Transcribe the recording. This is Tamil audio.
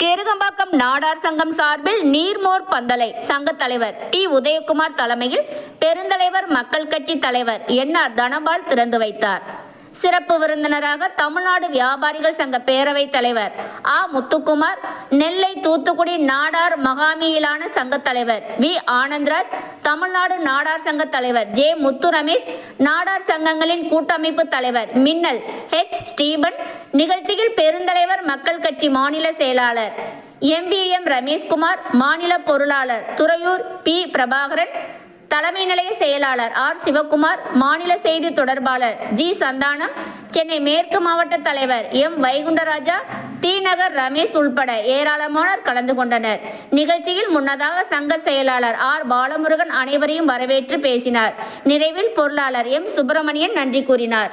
கேருகம்பாக்கம் நாடார் சங்கம் சார்பில் நீர்மோர் பந்தலை சங்க தலைவர் டி. உதயகுமார் தலைமையில் பெருந்தலைவர் மக்கள் கட்சி தலைவர் என் ஆர் தனபால் திறந்து வைத்தார். சிறப்பு விருந்தினராக தமிழ்நாடு வியாபாரிகள் சங்க பேரவைத் தலைவர் ஆ. முத்துக்குமார் நெல்லை தூத்துக்குடி நாடார் மகாமியிலான சங்க தலைவர் வி. ஆனந்த்ராஜ் தமிழ்நாடு நாடார் சங்க தலைவர் ஜே. முத்து ரமேஷ் நாடார் சங்கங்களின் கூட்டமைப்பு தலைவர் மின்னல் ஹெச். ஸ்டீபன் நிகழ்ச்சியில் பெருந்தலைவர் மக்கள் கட்சி மாநில செயலாளர் எம்பிஎம் ரமேஷ்குமார் மாநில பொருளாளர் துறையூர் பி. பிரபாகரன் தலைமை நிலைய செயலாளர் ஆர் சிவகுமார் மாநில செய்தி தொடர்பாளர் ஜி சந்தானம் சென்னை மேற்கு மாவட்ட தலைவர் எம் வைகுண்டராஜா தீநகர் ரமேஷ் உள்பட ஏராளமானோர் கலந்து கொண்டனர். நிகழ்ச்சியில் முன்னதாக சங்க செயலாளர் ஆர் பாலமுருகன் அனைவரையும் வரவேற்று பேசினார். நிறைவில் பொருளாளர் எம் சுப்பிரமணியன் நன்றி கூறினார்.